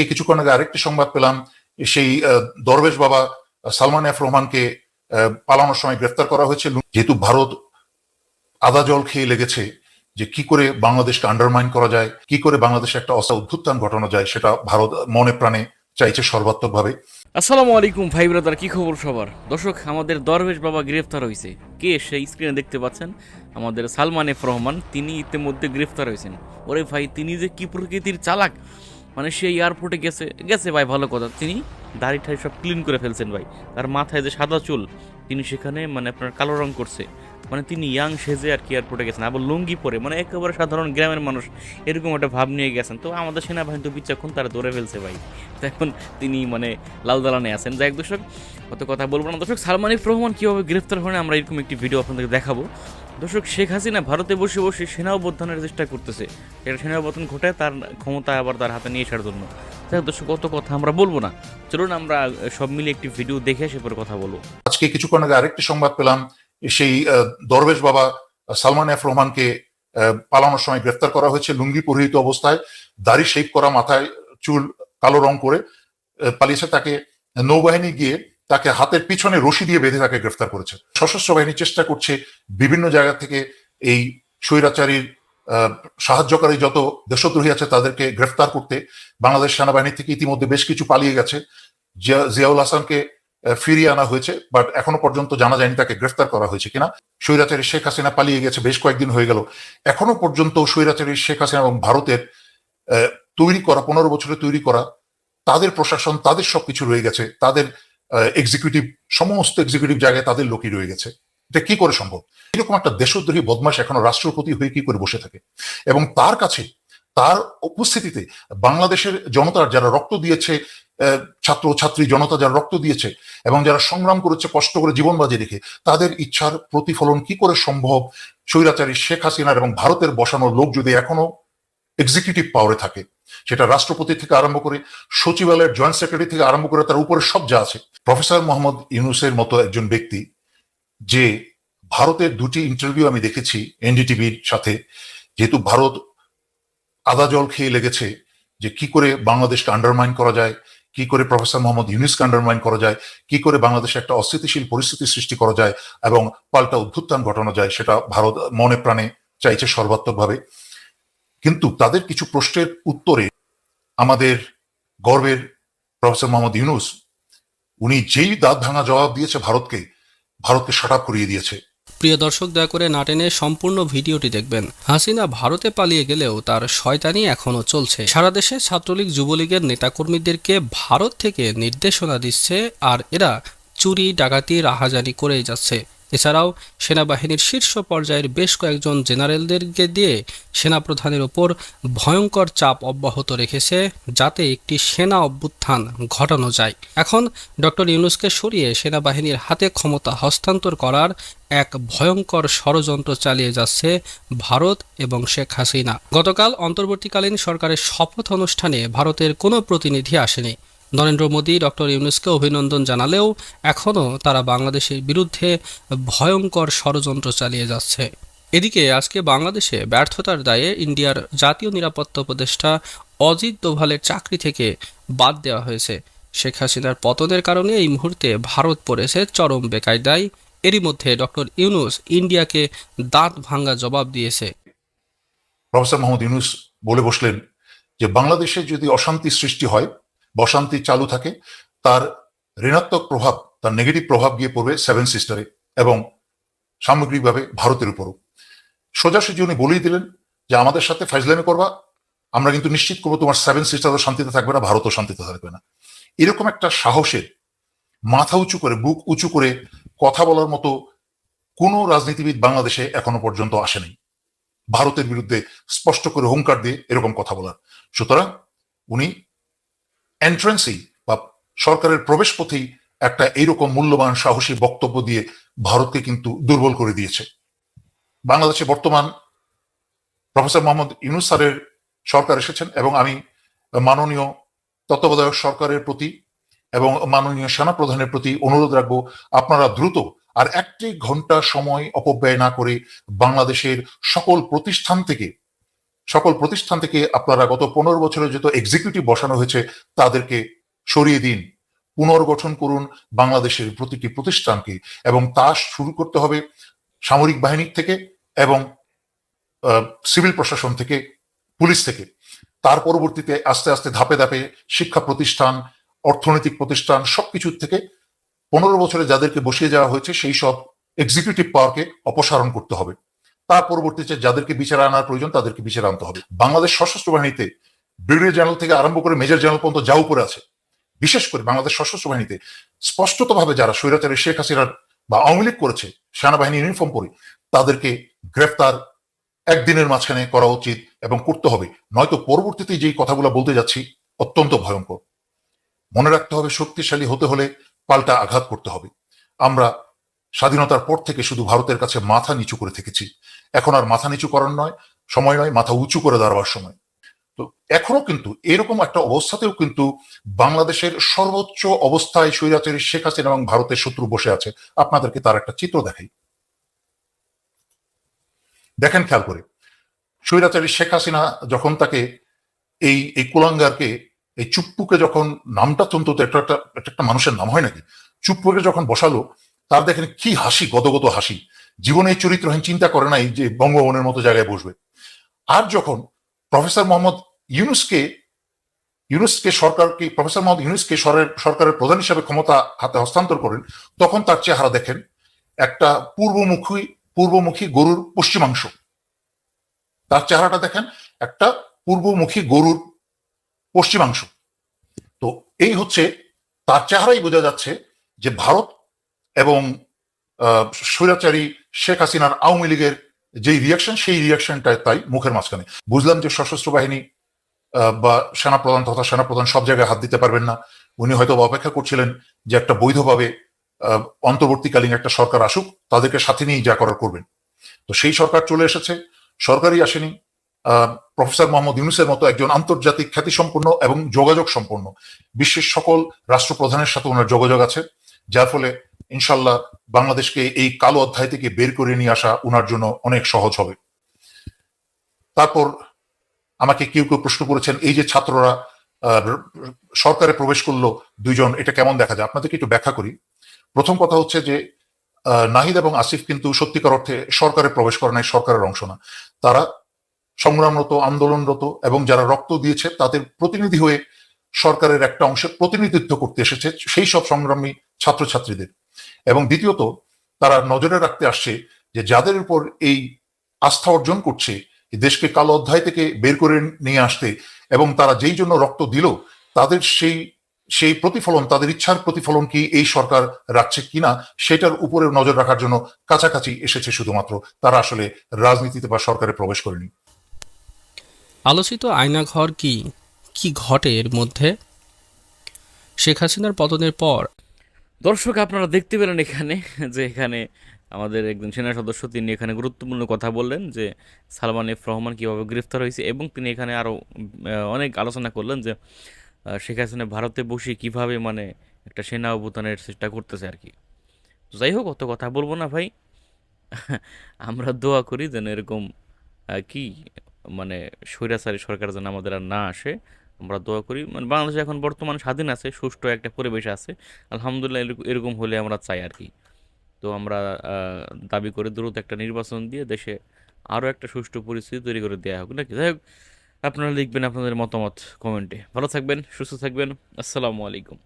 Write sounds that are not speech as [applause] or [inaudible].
আজকে কিছুক্ষণ আগে আরেকটি সংবাদ পেলাম, সেই দরবেশ বাবা সালমান এফ রহমানকে পালানোর সময় গ্রেফতার করা হয়েছে। যেহেতু ভারত আদা জল খেয়ে লেগেছে, যে কি করে বাংলাদেশকে আন্ডারমাইন করা যায়, কি করে বাংলাদেশে একটা অস্তা উত্থান ঘটানো যায়, সেটা ভারত মনে প্রাণে চাইছে সর্বাত্মকভাবে। আসসালামু আলাইকুম ভাই ব্রাদার, কি খবর সবার? দর্শক, আমাদের দরবেশ বাবা গ্রেফতার হয়েছে। কে সেই স্ক্রিনে দেখতে পাচ্ছেন? আমাদের সালমান এফ রহমান, তিনি ইতিমধ্যে গ্রেফতার হয়েছেন। ওরে ভাই, তিনি যে কি প্রকৃতির চালাক! মানে সে এয়ারপোর্টে গেছে গেছে ভাই, ভালো কথা। তিনি দাড়ি ঠাড়ি সব ক্লিন করে ফেলছেন ভাই। তার মাথায় যে সাদা চুল, তিনি সেখানে মানে আপনার কালো রং করছে। মানে তিনি ইয়াং সেজে আর কি এয়ারপোর্টে গেছেন, আবার লুঙ্গি পরে। মানে একেবারে সাধারণ গ্রামের মানুষ, এরকম একটা ভাব নিয়ে গেছেন। তো আমাদের সেনাবাহিনী তো বিচক্ষণ, তারা ধরে ফেলছে ভাই। তো এখন তিনি মানে লাল দালানে আছেন। যাই দর্শক অত কথা বলব না। দর্শক, সালমান ইফ রহমান কীভাবে গ্রেফতার হন আমরা এরকম একটি ভিডিও আপনাদেরকে দেখাবো। দর্শক, শেখ হাসিনা ভারতে বসে বসে সেনা অভ্যুত্থানের চেষ্টা করতেছে। এটা সেনা অভ্যুত্থান ঘটায় তার ক্ষমতা আবার তার হাতে নিয়ে আসার জন্য। যাই দর্শক, অত কথা আমরা বলব না। চলুন আমরা সব মিলে একটি ভিডিও দেখে এসে পরে কথা বলব। আজকে কিছুক্ষণ আগে আরেকটি সংবাদ পেলাম, সেই দরবেশ বাবা সালমান এফ রহমানকে পালানোর সময় গ্রেফতার করা হয়েছে লুঙ্গি পরিহিত অবস্থায়, দাড়ি শেপ করা, মাথায় চুল কালো রং করে পালিয়েছে তাকে নৌবাহিনী গিয়ে তাকে হাতের পিছনে রশি দিয়ে বেঁধে তাকে গ্রেফতার করেছে। সশস্ত্র বাহিনী চেষ্টা করছে বিভিন্ন জায়গা থেকে এই স্বৈরাচারীর সাহায্যকারী যত দেশদ্রোহী আছে তাদেরকে গ্রেফতার করতে। বাংলাদেশ সেনাবাহিনী থেকে ইতিমধ্যে বেশ কিছু পালিয়ে গেছে। জিয়াউল হাসানকে ফিরিয়ে আনা হয়েছে, বাট এখনও পর্যন্ত জানা যায়নি তাকে গ্রেফতার করা হয়েছে কিনা। স্বৈরাচারী শেখ হাসিনা পালিয়ে গেছে, বেশ কয়েকদিন হয়ে গেল। এখনও পর্যন্ত স্বৈরাচারী শেখ হাসিনা এবং ভারতের তৈরি করা, পনেরো বছরে তৈরি করা, তাদের প্রশাসন, তাদের সবকিছু রয়ে গেছে। তাদের এক্সিকিউটিভ সমস্ত এক্সিকিউটিভ জায়গায় তাদের লোকই রয়ে গেছে। এটা কি করে সম্ভব? এরকম একটা দেশদ্রোহী বদমাস এখনও রাষ্ট্রপতি হয়ে কি করে বসে থাকে? এবং তার কাছে, তার উপস্থিতিতে বাংলাদেশের জনতার যারা রক্ত দিয়েছে ছাত্র, ছাত্রী, জনতা যারা রক্ত দিয়েছে, এবং যারা সংগ্রাম করেছে, কষ্ট করে জীবন বাজি রেখে, তাদের ইচ্ছার প্রতিফলন কি করে সম্ভব? স্বৈরাচারী শেখ হাসিনার এবং ভারতের বসানো লোক যদি এখনও এক্সিকিউটিভ পাওয়ারে থাকে সেটা রাষ্ট্রপতি থেকে আরম্ভ করে সচিবালয়ের জয়েন্ট সেক্রেটারি থেকে আরম্ভ করে তার উপরে সব যা আছে। প্রফেসর মোহাম্মদ ইউনুসের মতো একজন ব্যক্তি যে ভারতের দুটি ইন্টারভিউ আমি দেখেছি এনডিটিভির সাথে, যেহেতু ভারত আদা জল খেয়ে লেগেছে যে কি করে বাংলাদেশকে আন্ডারমাইন করা যায়, কি করে প্রফেসর মোহাম্মদ ইউনুসকে আন্ডারমাইন করা যায়, কি করে বাংলাদেশে একটা অস্থিতিশীল পরিস্থিতি সৃষ্টি করা যায় এবং পাল্টা উত্থান ঘটানো যায়, সেটা ভারত মনে প্রাণে চাইছে সর্বাত্মকভাবে। কিন্তু তাদের কিছু প্রশ্নের উত্তরে আমাদের গর্বের প্রফেসর মোহাম্মদ ইউনুস, উনি যেই দাঁত ভাঙা জবাব দিয়েছে ভারতকে ভারতকে শাট করিয়ে দিয়েছে। প্রিয় দর্শক, দয়া করে না টেনে সম্পূর্ণ ভিডিওটি দেখবেন। হাসিনা ভারতে পালিয়ে গেলেও তার শয়তানি এখনও চলছে। সারা দেশে ছাত্রলীগ, যুবলীগের নেতাকর্মীদেরকে ভারত থেকে নির্দেশনা দিচ্ছে আর এরা চুরি, ডাকাতি, রাহাজানি করেই যাচ্ছে। এছাড়াও সেনাবাহিনীর শীর্ষ পর্যায়ের বেশ কয়েকজন জেনারেলদেরকে দিয়ে সেনাপ্রধানের ওপর ভয়ঙ্কর চাপ অব্যাহত রেখেছে যাতে একটি সেনা অভ্যুত্থান ঘটানো যায়। এখন ডক্টর ইউনুসকে সরিয়ে সেনাবাহিনীর হাতে ক্ষমতা হস্তান্তর করার এক ভয়ঙ্কর ষড়যন্ত্র চালিয়ে যাচ্ছে ভারত এবং শেখ হাসিনা। গতকাল অন্তর্বর্তীকালীন সরকারের শপথ অনুষ্ঠানে ভারতের কোনো প্রতিনিধি আসেনি। নরেন্দ্র মোদী, ডক্টর ইউনুসকে অভিনন্দন জানালেও এখনও তারা বাংলাদেশের বিরুদ্ধে ভয়ঙ্কর ষড়যন্ত্র চালিয়ে যাচ্ছে। এদিকে আজকে বাংলাদেশে ব্যর্থতার দায়ে ইন্ডিয়ার জাতীয় নিরাপত্তা উপদেষ্টা অজিত দোভালের চাকরি থেকে বাদ দেওয়া হয়েছে। শেখ হাসিনার পতনের কারণে এই মুহূর্তে ভারত পড়েছে চরম বেকায়দায়। এরই মধ্যে ডক্টর ইউনুস ইন্ডিয়াকে দাঁত ভাঙ্গা জবাব দিয়েছে। প্রফেসর মোহাম্মদ ইউনুস বলে বসলেন যে, বাংলাদেশে যদি অশান্তি সৃষ্টি হয় বা অশান্তি চালু থাকে, তার ঋণাত্মক প্রভাব, তার নেগেটিভ প্রভাব গিয়ে পড়বে সেভেন সিস্টারে এবং সামগ্রিকভাবে ভারতের উপরও। সোজাসুজি উনি বলেই দিলেন যে, আমাদের সাথে ফাইজলামি করবা, আমরা কিন্তু নিশ্চিত করব তোমার সেভেন সিস্টারও শান্তিতে থাকবে না, ভারতও শান্তিতে থাকবে না। এরকম একটা সাহসের মাথা উঁচু করে, বুক উঁচু করে কথা বলার মতো কোনো রাজনীতিবিদ বাংলাদেশে এখনও পর্যন্ত আসেনি। ভারতের বিরুদ্ধে স্পষ্ট করে হুঙ্কার দিয়ে এরকম কথা বলার। সুতরাং উনি এন্ট্রেন্সেই বা সরকারের প্রবেশ পথেই একটা এইরকম মূল্যবান সাহসী বক্তব্য দিয়ে ভারতকে কিন্তু দুর্বল করে দিয়েছে। বাংলাদেশে বর্তমান প্রফেসর মোহাম্মদ ইউনুস স্যারের সরকার এসেছেন এবং আমি মাননীয় তত্ত্বাবধায়ক সরকারের প্রতি এবং মাননীয় সেনা প্রধানের প্রতি অনুরোধ রাখব, আপনারা দ্রুত আর একটি ঘণ্টা সময় অপব্যয় না করে বাংলাদেশের সকল প্রতিষ্ঠান থেকে সকল প্রতিষ্ঠান থেকে আপনারা গত পনেরো বছরে যত এক্সিকিউটিভ বসানো হয়েছে, তাদেরকে সরিয়ে দিন, পুনর্গঠন করুন বাংলাদেশের প্রতিটি প্রতিষ্ঠানকে এবং তা শুরু করতে হবে সামরিক বাহিনী থেকে এবং সিভিল প্রশাসন থেকে, পুলিশ থেকে। তার পরবর্তীতে আস্তে আস্তে ধাপে ধাপে শিক্ষা প্রতিষ্ঠান, অর্থনৈতিক প্রতিষ্ঠান সবকিছুর থেকে পনেরো বছরে যাদেরকে বসিয়ে যাওয়া হয়েছে, সেই সব এক্সিকিউটিভ পাওয়ারকে অপসারণ করতে হবে। তার পরবর্তীতে যাদেরকে বিচারে আনার প্রয়োজন, তাদেরকে বিচারে আনতে হবে। বাংলাদেশ সশস্ত্র বাহিনীতে ব্রিগেডিয়ার জেনারেল থেকে আরম্ভ করে মেজর জেনারেল পর্যন্ত যা উপরে আছে, বিশেষ করে বাংলাদেশ সশস্ত্র বাহিনীতে স্পষ্টতভাবে যারা স্বৈরাচারী শেখ হাসিনার বা আওয়ামী লীগ করেছে, সেনাবাহিনী ইউনিফর্ম পরে, তাদেরকে গ্রেফতার একদিনের মাঝখানে করা উচিত এবং করতে হবে। নয়তো পরবর্তীতে যেই কথাগুলো বলতে যাচ্ছি, অত্যন্ত ভয়ঙ্কর। মনে রাখতে হবে, শক্তিশালী হতে হলে পাল্টা আঘাত করতে হবে। আমরা স্বাধীনতার পর থেকে শুধু ভারতের কাছে মাথা নিচু করে থেকেছি। এখন আর মাথা নিচু করার নয়, সময় নয়, মাথা উঁচু করে দাঁড়াবার সময়। তো এখনও কিন্তু এরকম একটা অবস্থাতেও কিন্তু বাংলাদেশের সর্বোচ্চ অবস্থায় স্বৈরাচারী শেখ হাসিনা এবং ভারতের শত্রু বসে আছে। আপনাদেরকে তার একটা চিত্র দেখাই। দেখেন খেয়াল করে, স্বৈরাচারী শেখ হাসিনা যখন তাকে এই এই কুলাঙ্গারকে, এই চুপ্পুকে যখন নামটা তন্তত একটা একটা মানুষের নাম হয় নাকি? চুপ্পুকে যখন বসালো, তার দেখেন কি হাসি, গদগদ হাসি। জীবনে চরিত্রহীন চিন্তা করে নাই যে বঙ্গবনের মতো জায়গায় বসবে। আর যখন প্রফেসর মোহাম্মদ ইউনুসকে ইউনুসকে সরকারকে প্রফেসর মোহাম্মদ ইউনুসকে সরকারের প্রধান হিসাবে ক্ষমতা হাতে হস্তান্তর করেন তখন তার চেহারা দেখেন একটা পূর্বমুখী পূর্বমুখী গরুর পশ্চিমাংশ। তার চেহারাটা দেখেন একটা পূর্বমুখী গরুর পশ্চিমাংশ। তো এই হচ্ছে তার চেহারাই বোঝা যাচ্ছে যে ভারত এবং আহ, স্বৈরাচারী শেখ হাসিনার আওয়ামী লীগের যেই রিয়াকশন সেই রিয়াকশনটা তাই মুখের মাঝখানে। বুঝলাম যে সশস্ত্র বাহিনী বা সেনাপ্রধান তথা সেনাপ্রধান সব জায়গায় হাত দিতে পারবেন না। উনি হয়তো অপেক্ষা করছিলেন যে একটা বৈধভাবে অন্তর্বর্তীকালীন একটা সরকার আসুক, তাদেরকে সাথে নিয়ে যা করার করবেন। তো সেই সরকার চলে এসেছে, সরকারই আসেনি। প্রফেসর মোহাম্মদ ইউনুসের মতো একজন আন্তর্জাতিক খ্যাতিসম্পন্ন এবং যোগাযোগ সম্পন্ন বিশ্বের সকল রাষ্ট্রপ্রধানের সাথে ওনার যোগাযোগ আছে, যার ফলে ইনশাল্লাহ বাংলাদেশকে এই কালো অধ্যায় থেকে বের করে নিয়ে আসা ওনার জন্য অনেক সহজ হবে। তারপর আমাকে কেউ কেউ প্রশ্ন করেছেন, এই যে ছাত্ররা সরকারে প্রবেশ করল দুইজন, এটা কেমন দেখা যায়? আপনাদেরকে একটু ব্যাখ্যা করি। প্রথম কথা হচ্ছে যে নাহিদ এবং আসিফ কিন্তু সত্যিকার অর্থে সরকারে প্রবেশ করে নাই, সরকারের অংশ না। তারা সংগ্রামরত, আন্দোলনরত এবং যারা রক্ত দিয়েছে, তাদের প্রতিনিধি হয়ে সরকারের একটা অংশের প্রতিনিধিত্ব করতে এসেছে। সেই সব সংগ্রামী ছাত্রছাত্রীদের। এবং দ্বিতীয়ত, তারা নজরে রাখতে আসছে যে যাদের উপর এই আস্থা অর্জন করছে দেশকে কালো অধ্যায় থেকে বের করে নিয়ে আসতে এবং তারা যেই জন্য রক্ত দিল, তাদের সেই সেই প্রতিফলন, তাদের ইচ্ছার প্রতিফলন কি এই সরকার রাখছে কিনা, সেটার উপরে নজর রাখার জন্য কাছাকাছি এসেছে শুধুমাত্র। তারা আসলে রাজনীতিতে বা সরকারে প্রবেশ করেনি। আলোচিত আয়নাঘর কি কি ঘটে এর মধ্যে? শেখ হাসিনার পতনের পর দর্শক, আপনারা দেখতে পেলেন এখানে [laughs] যে এখানে আমাদের একজন সেনা সদস্য, তিনি এখানে গুরুত্বপূর্ণ কথা বললেন যে সালমান এফ রহমান কীভাবে গ্রেফতার হয়েছে এবং তিনি এখানে আরও অনেক আলোচনা করলেন যে শেখ হাসিনা ভারতে বসে কীভাবে মানে একটা সেনা অভ্যুত্থানের চেষ্টা করতেছে আর কি। যাই হোক, অত কথা বলব না ভাই। [laughs] আমরা দোয়া করি যেন এরকম কি মানে স্বৈরাচারী সরকার যেন আমাদের আর না আসে। আমরা দোয়া করি। মানে বাংলাদেশ এখন বর্তমান স্বাধীন আছে, সুষ্ঠু একটা পরিবেশ আছে। আলহামদুলিল্লাহ এরক- এরকম হলে আমরা চাই আর কি। তো আমরা দাবি করে দ্রুত একটা নির্বাচন দিয়ে দেশে আরও একটা সুষ্ঠু পরিস্থিতি তৈরি করে দেওয়া হোক, নাকি? যাই হোক, আপনারা লিখবেন আপনাদের মতামত কমেন্টে। ভালো থাকবেন, সুস্থ থাকবেন। আসসালামু আলাইকুম।